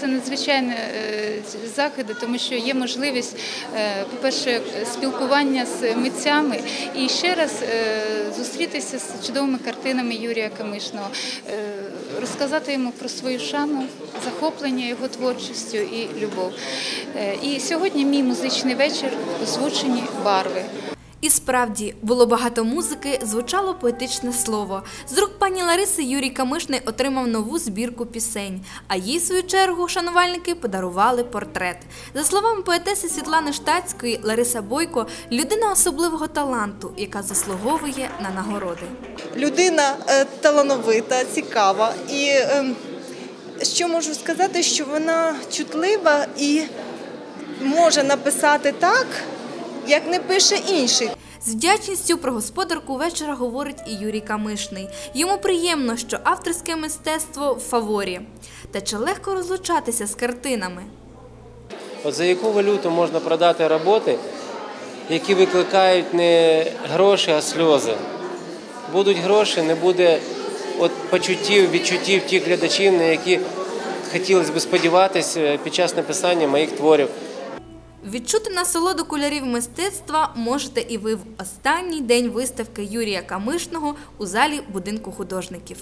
Це надзвичайні е, заходи, тому що є можливість, е, по-перше, спілкування з митцями і ще раз е, зустрітися з чудовими картинами Юрія Камишного, розказати йому про свою шану, захоплення його творчістю і любов. І сьогодні мій музичний вечір озвучені барви. І справді було багато музики, звучало поетичне слово. З рук пані Лариси Юрій Камишний отримав нову збірку пісень, а їй, в свою чергу, шанувальники подарували портрет. За словами поетеси Світлани Штацької, Лариса Бойко людина особливого таланту, яка заслуговує на нагороди. людина е, талановита, цікава. І е, що можу сказати, що вона чутлива і може написати так, як не пише інший. З вдячністю про господарку вечора говорить і Юрій Камишний. Йому приємно, що авторське мистецтво в фаворі. Та чи легко розлучатися з картинами? От за яку валюту можна продати роботи, які викликають не гроші, а сльози. Будуть гроші, не буде от почуттів, відчуттів тих глядачів, на які хотілося б сподіватися під час написання моїх творів. Відчути насолоду кольорів мистецтва можете і ви в останній день виставки Юрія Камишного у залі будинку художників.